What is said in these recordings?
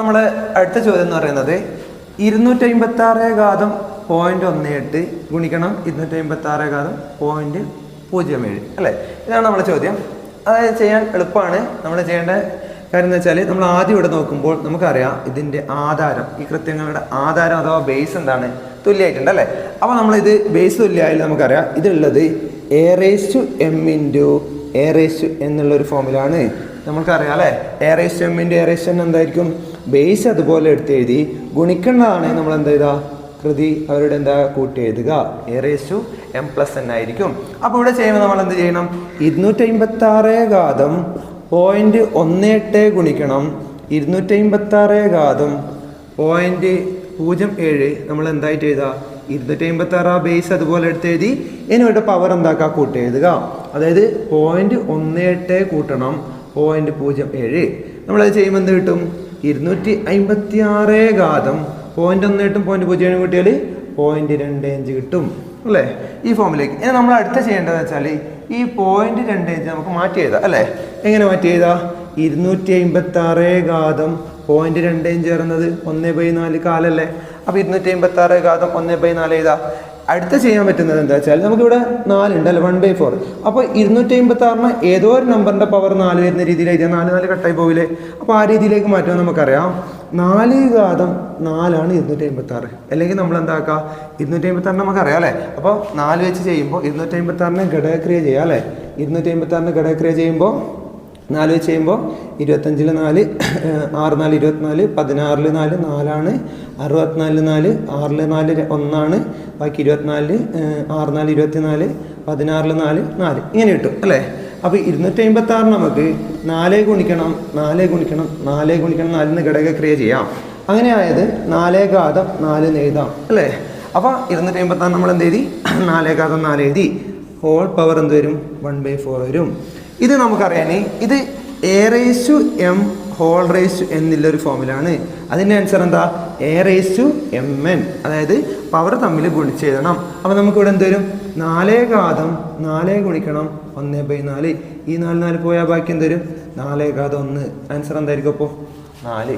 നമ്മൾ അടുത്ത ചോദ്യം എന്ന് പറയുന്നത് ഇരുന്നൂറ്റി അമ്പത്തി ആറ് ഘാതം പോയിന്റ് ഒന്ന് എട്ട് ഗുണിക്കണം ഇരുന്നൂറ്റി അമ്പത്തി ആറ് ഘാതം പോയിന്റ് പൂജ്യം ഏഴ്. അല്ലേ? ഇതാണ് നമ്മുടെ ചോദ്യം. അതായത് ചെയ്യാൻ എളുപ്പമാണ്. നമ്മൾ ചെയ്യേണ്ട കാര്യം എന്ന് വെച്ചാൽ നമ്മൾ ആദ്യം ഇവിടെ നോക്കുമ്പോൾ നമുക്കറിയാം ഇതിന്റെ ആധാരം. ഈ കൃത്യങ്ങളുടെ ആധാരം അഥവാ ബേസ് എന്താണ്? തുല്യമായിട്ടുണ്ട് അല്ലേ? അപ്പോൾ നമ്മളിത് ബേസ് തുല്യമായാലും നമുക്കറിയാം ഇതുള്ളത് A raise to M into A raise to എന്നുള്ള ഒരു ഫോമിലാണ് നമുക്കറിയാം അല്ലേ? A raise to into A raise to എന്തായിരിക്കും? ബേസ് അതുപോലെ എടുത്ത് എഴുതി ഗുണിക്കേണ്ടതാണ് നമ്മൾ എന്താ ചെയ്താ കൃതി അവരുടെ എന്താ കൂട്ടി എഴുതുക A raise to M plus N ആയിരിക്കും. അപ്പോൾ ഇവിടെ ചെയ്യുമ്പോൾ നമ്മൾ എന്ത് ചെയ്യണം? ഇരുന്നൂറ്റി ആറ് ഘാതം പോയിന്റ് ഒന്ന് എട്ട് ഗുണിക്കണം. ഇരുന്നൂറ്റി ആറ് ഘാതം പോയിന്റ് പൂജ്യം ഏഴ് നമ്മൾ എന്തായിട്ട് എഴുതുക ഇരുന്നൂറ്റി അമ്പത്തി ആറ് ബേസ് അതുപോലെ എടുത്ത് എഴുതി ഇനി ഇവിടെ പവർ എന്താക്കുക കൂട്ടി എഴുതുക അതായത് പോയിന്റ് ഒന്ന് എട്ട് കൂട്ടണം. പോയിന്റ് പൂജ്യം ഏഴ്. നമ്മളത് ചെയ്യുമ്പോൾ എന്ത് കിട്ടും? ഇരുന്നൂറ്റി അമ്പത്തി ആറ് ഘാതം. പോയിന്റ് ഒന്ന് എട്ടും പോയിന്റ് പൂജ്യം ഏഴും കിട്ടിയാൽ പോയിന്റ് രണ്ട് അഞ്ച് കിട്ടും അല്ലേ? ഈ ഫോമിലേക്ക് ഇനി നമ്മൾ അടുത്ത ചെയ്യേണ്ടതെന്ന് വെച്ചാൽ ഈ പോയിന്റ് രണ്ട് അഞ്ച് നമുക്ക് മാറ്റി എഴുതാം അല്ലേ? എങ്ങനെ മാറ്റി എഴുതാം? ഇരുന്നൂറ്റി അമ്പത്തി ആറ് ഘാതം പോയിന്റ് രണ്ട് അഞ്ച് ചേർന്നത് ഒന്ന് ബൈ നാല് കാലല്ലേ? അപ്പോൾ ഇരുന്നൂറ്റി അമ്പത്തി ആറ് ഘാതം ഒന്ന് ബൈ നാല് എഴുതാം. അടുത്ത ചെയ്യാൻ പറ്റുന്നത് എന്താ വെച്ചാൽ നമുക്കിവിടെ നാലുണ്ട് അല്ലേ വൺ ബൈ ഫോർ അപ്പോൾ ഇരുന്നൂറ്റി അമ്പത്തി ആറിന് ഏതോ ഒരു നമ്പറിന്റെ പവർ നാല് വരുന്ന രീതിയിൽ എഴുതിയാൽ നാല് നാല് കട്ടായി പോവില്ലേ? അപ്പോൾ ആ രീതിയിലേക്ക് മാറ്റുമ്പോൾ നമുക്കറിയാം. നാല് ഘാതം നാലാണ് ഇരുന്നൂറ്റി അമ്പത്തി ആറ് അല്ലെങ്കിൽ നമ്മൾ എന്താക്കുക ഇരുന്നൂറ്റി അമ്പത്തി ആറിന് നമുക്കറിയാം അല്ലേ? അപ്പോൾ നാല് വെച്ച് ചെയ്യുമ്പോൾ ഇരുന്നൂറ്റി അമ്പത്തി ആറിന് ഘടകക്രിയ ചെയ്യാം അല്ലേ? ഇരുന്നൂറ്റി അമ്പത്തി ആറിന് ഘടകക്രിയ ചെയ്യുമ്പോൾ നാല് വെച്ച് ചെയ്യുമ്പോൾ ഇരുപത്തഞ്ചിൽ നാല് ആറ് നാല് ഇരുപത്തിനാല് പതിനാറിൽ നാല് നാലാണ് അറുപത്തിനാലിൽ നാല് ആറിൽ നാല് ഒന്നാണ് ബാക്കി ഇരുപത്തിനാലിൽ ആറ് നാല് ഇരുപത്തിനാല് പതിനാറിൽ നാല് നാല്. ഇങ്ങനെ കിട്ടും അല്ലേ? അപ്പോൾ ഇരുന്നൂറ്റി അമ്പത്തി നമുക്ക് നാല് ഗുണിക്കണം നാല് ഗുണിക്കണം നാല് ഗുണിക്കണം നാലിന് ഘടകക്രിയ ചെയ്യാം. അങ്ങനെ ആയത് നാലേ ഘാതം നാല് എഴുതാം അല്ലേ? അപ്പോൾ ഇരുന്നൂറ്റി അമ്പത്തി ആറ് നമ്മൾ എന്ത് എഴുതി നാലേ ഘാതം നാല് എഴുതി. ഹോൾ പവർ എന്ത് വരും? വൺ ബൈ ഫോർ വരും. ഇത് നമുക്കറിയാനേ ഇത് A raise M whole raise എന്നുള്ളൊരു ഫോമിലാണ്. അതിന്റെ ആൻസർ എന്താ? എ റേസ് എം എൻ അതായത് പവർ തമ്മിൽ ഗുണിച്ച് എഴുതണം അപ്പോൾ നമുക്കിവിടെ എന്ത് വരും? നാലേ ഘാതം നാലേ ഗുണിക്കണം ഒന്ന് ബൈ നാല്. ഈ നാല് നാല് പോയാൽ ബാക്കി എന്ത് വരും? നാലേ ഘാതം ഒന്ന്. ആൻസർ എന്തായിരിക്കും അപ്പോൾ നാല്.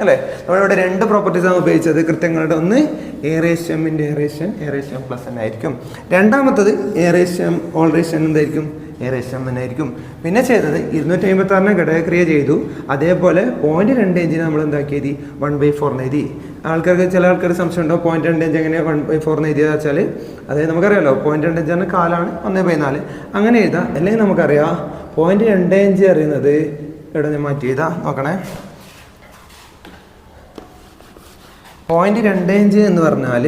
അല്ലേ? നമ്മളിവിടെ രണ്ട് പ്രോപ്പർട്ടീസാണ് ഉപയോഗിച്ചത്. കൃത്യങ്ങളുടെ ഒന്ന് എറേഷ്യം എറേഷ്യൻ എറേഷ്യം പ്ലസ് എൻ ആയിരിക്കും. രണ്ടാമത്തത് എറേഷ്യം ഓൾറേഷ്യൻ എന്തായിരിക്കും? എറേഷ്യം തന്നെ ആയിരിക്കും പിന്നെ ചെയ്തത് ഇരുന്നൂറ്റി അമ്പത്തി ആറിനെ ഘടകക്രിയ ചെയ്തു. അതേപോലെ പോയിന്റ് രണ്ട് ഇഞ്ചിന് നമ്മൾ എന്താക്കിയത്? വൺ ബൈ ഫോർ എഴുതി. ആൾക്കാർക്ക് ചില ആൾക്കാർ സംശയം ഉണ്ടോ? പോയിന്റ് രണ്ട് ഇഞ്ച് എങ്ങനെ വൺ ബൈ ഫോർ എഴുതിയെന്ന് വെച്ചാൽ അതായത് നമുക്കറിയാലോ പോയിന്റ് രണ്ട് ഇഞ്ചാണ് കാലാണ് ഒന്ന് ബൈ നാല്. അങ്ങനെ എഴുതാം. അല്ലെങ്കിൽ നമുക്കറിയാം പോയിന്റ് രണ്ട് ഇഞ്ച് അറിയുന്നത് ഇവിടെ ഞാൻ മാറ്റി എഴുതാം? നോക്കണേ. പോയിന്റ് രണ്ട് ഇഞ്ച് എന്ന് പറഞ്ഞാൽ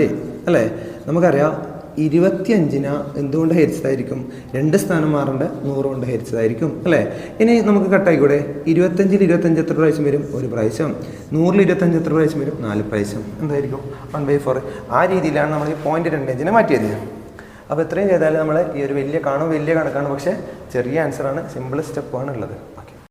അല്ലേ? നമുക്കറിയാം ഇരുപത്തിയഞ്ചിന് എന്തുകൊണ്ട് ഹരിച്ചതായിരിക്കും? രണ്ട് സ്ഥാനം മാറേണ്ട നൂറ് കൊണ്ട് ഹരിച്ചതായിരിക്കും അല്ലേ? ഇനി നമുക്ക് കട്ടായിക്കൂടെ ഇരുപത്തഞ്ചിൽ ഇരുപത്തഞ്ച് എത്ര പ്രാവശ്യം വരും? ഒരു പ്രാവശ്യം. നൂറിൽ ഇരുപത്തഞ്ച് എത്ര പ്രാവശ്യം വരും? നാല് പ്രാവശ്യം. എന്തായിരിക്കും? വൺ ബൈ ഫോർ ആ രീതിയിലാണ് നമ്മൾ ഈ പോയിന്റ് രണ്ട് അഞ്ചിനെ മാറ്റിയത്. അപ്പോൾ ഇത്രയും ചെയ്താൽ നമ്മൾ ഈ ഒരു വലിയ കാണും വലിയ കണക്കാണ്. പക്ഷേ ചെറിയ ആൻസറാണ് സിമ്പിൾ സ്റ്റെപ്പാണ് ഉള്ളത്.